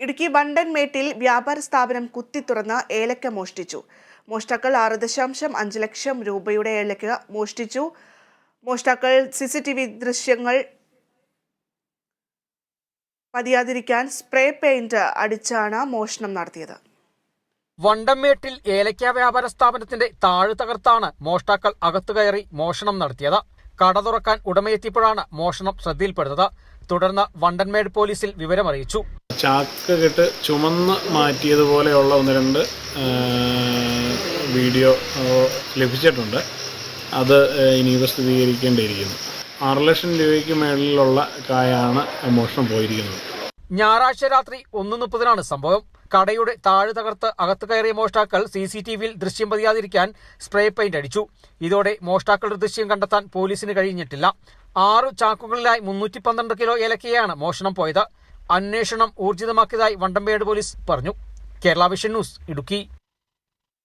ഇടുക്കി വണ്ടൻമേട്ടിൽ വ്യാപാര സ്ഥാപനം കുത്തി തുറന്ന് ഏലക്ക മോഷ്ടിച്ചു. മോഷ്ടാക്കൾ ആറ് ദശാംശം അഞ്ച് ലക്ഷം രൂപയുടെ ഏലക്ക മോഷ്ടിച്ചു. മോഷ്ടാക്കൾ സി സി ടി വി ദൃശ്യങ്ങൾ പതിയാതിരിക്കാൻ സ്പ്രേ പെയിന്റ് അടിച്ചാണ് മോഷണം നടത്തിയത്. വണ്ടമേട്ടിൽ ഏലക്ക വ്യാപാര സ്ഥാപനത്തിന്റെ താഴ് തകർത്താണ് മോഷ്ടാക്കൾ അകത്തു കയറി മോഷണം നടത്തിയത്. കട തുറക്കാൻ ഉടമയെത്തിയപ്പോഴാണ് മോഷണം ശ്രദ്ധയിൽപ്പെടുന്നത്. തുടർന്ന് വണ്ടൻമേട് പോലീസിൽ വിവരമറിയിച്ചു. ചാക്ക് കെട്ട് ചുമന്ന് മാറ്റിയതുപോലെയുള്ള ഒന്ന് രണ്ട് വീഡിയോ ലഭിച്ചിട്ടുണ്ട്. അത് ഇനി സ്ഥിരീകരിക്കേണ്ടിയിരിക്കുന്നു. ആറ് ലക്ഷം രൂപയ്ക്ക് മേളിലുള്ള കായാണ് മോഷണം പോയിരിക്കുന്നത്. ഞായറാഴ്ച രാത്രി ഒന്ന് മുപ്പതിനാണ് സംഭവം. കടയുടെ താഴെ തകർത്ത് അകത്ത് കയറിയ മോഷ്ടാക്കൾ സി സി ടി വിയിൽ ദൃശ്യം പതിയാതിരിക്കാൻ സ്പ്രേ പെയിന്റ് അടിച്ചു. ഇതോടെ മോഷ്ടാക്കളുടെ ദൃശ്യം കണ്ടെത്താൻ പോലീസിന് കഴിഞ്ഞിട്ടില്ല. ആറു ചാക്കുകളിലായി മുന്നൂറ്റി പന്ത്രണ്ട് കിലോ ഏലക്കയാണ് മോഷണം പോയത്. അന്വേഷണം ഊർജിതമാക്കിയതായി വണ്ടമ്പേട് പോലീസ് പറഞ്ഞു. Kerala vision news Idukki.